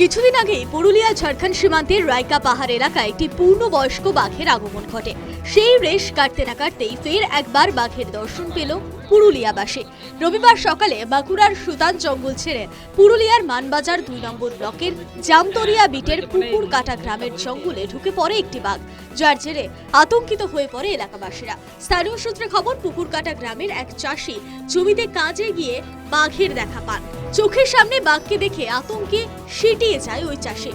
কিছুদিন আগেই পুরুলিয়া ঝাড়খণ্ড সীমান্তের রায়কা পাহাড় এলাকায় একটি পূর্ণবয়স্ক বাঘের আগমন ঘটে। সেই রেশ কাটতে না কাটতেই ফের একবার বাঘের দর্শন পেল। পুরুলিয়াবাসী রবিবার সকালে বাঁকুড়ার সুতান জঙ্গল ছেড়ে পুরুলিয়ার মানবাজার দুই নম্বর ব্লকের জামতরিয়া বিটের পুকুর কাটা গ্রামের জঙ্গলে ঢুকে পড়ে একটি বাঘ যার জেরে আতঙ্কিত হয়ে পড়ে এলাকাবাসীরা। স্থানীয় সূত্রে খবর পুকুর কাটা গ্রামের এক চাষি জমিতে কাজে গিয়ে বাঘের দেখা পান। চোখের সামনে বাঘকে দেখে আতঙ্কে সিটিয়ে যায় ওই চাষি।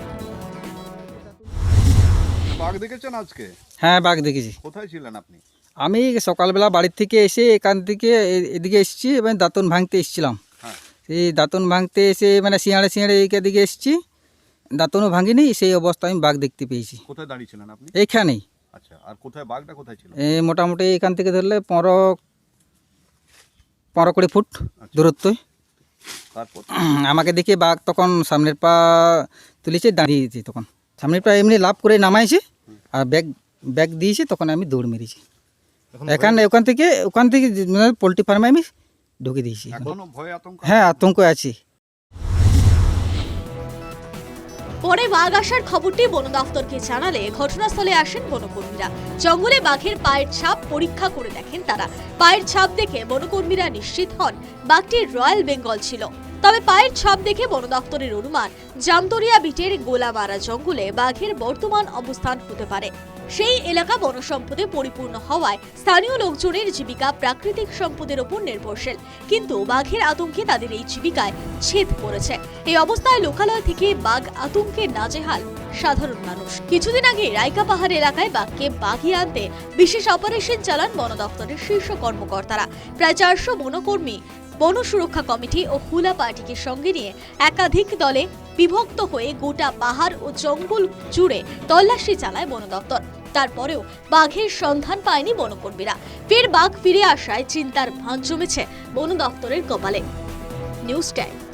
বাঘ দেখেছেন আজকে? হ্যাঁ বাঘ দেখেছি। কোথায় ছিলেন আপনি? আমি সকালবেলা বাড়ির থেকে এসে এখান থেকে এদিকে এসেছি এবং দাঁতন ভাঙতে এসেছিলাম। হ্যাঁ। সেই দাঁতন ভাঙতে এসে মানে শিয়াড়ে শিয়াড়ে এই দিকে এসেছি। দাঁতনও ভাঙিনি সেই অবস্থায় আমি বাঘ দেখতে পেয়েছি। কোথায় দাঁড়িয়ে ছিলেন আপনি? এইখানেই। আচ্ছা আর কোথায় বাঘটা কোথায় ছিল? এ মোটামুটি এখান থেকে ধরলে পনেরো পনেরো কুড়ি ফুট দূরত্বই। তারপর? আমাকে দেখে বাঘ তখন সামনের পা তুলেছে দাঁড়িয়েছি তখন। সামনের পা এমনি লাভ করে নামাইছে আর ব্যাগ ব্যাগ দিয়েছে তখন আমি দৌড় মেরেছি। এখন ওখান থেকে ওখান থেকে মানে পোলট্রি ফার্মে আমি ঢুকে দিয়েছি। এখনও ভয় আতঙ্ক? হ্যাঁ আতঙ্ক আছে। পরে বাঘ আসার খবরটি বন দফতরকে জানালে ঘটনাস্থলে আসেন বনকর্মীরা। জঙ্গলে বাঘের পায়ের ছাপ পরীক্ষা করে দেখেন তারা। পায়ের ছাপ দেখে বনকর্মীরা নিশ্চিত হন বাঘটি রয়্যাল বেঙ্গল ছিল। তবে পায়ের ছাপ দেখে বন দফতরের অনুমান, জামতরিয়া বিটের গোলামারা জঙ্গলে বাঘের বর্তমান অবস্থান হতে পারে। সেই এলাকা বনসম্পদে পরিপূর্ণ হওয়ায় স্থানীয় লোকজনের জীবিকা প্রাকৃতিক সম্পদের উপর নির্ভরশীল। কিন্তু বাঘের আতঙ্কে তাদের এই জীবিকায় ছেদ পড়েছে। এই অবস্থায় লোকালয় থেকে বাঘ আতঙ্কে নাজেহাল সাধারণ মানুষ। কিছুদিন আগে রাইকা পাহাড় এলাকায় বাঘকে বাঘিয়ে আনতে বিশেষ অপারেশন চালান বন দপ্তরের শীর্ষ কর্মকর্তারা। প্রায় চারশো বনকর্মী বন সুরক্ষা কমিটি ও হুলা পার্টিকে সঙ্গে নিয়ে একাধিক দলে বিভক্ত হয়ে গোটা পাহাড় ও জঙ্গল জুড়ে তল্লাশি চালায় বন দপ্তর। তারপরেও বাঘের সন্ধান পায়নি বনকর্মীরা। ফের বাঘ ফিরে আসায় চিন্তার ভাঁজ জমেছে বন দপ্তরের কপালে। News time.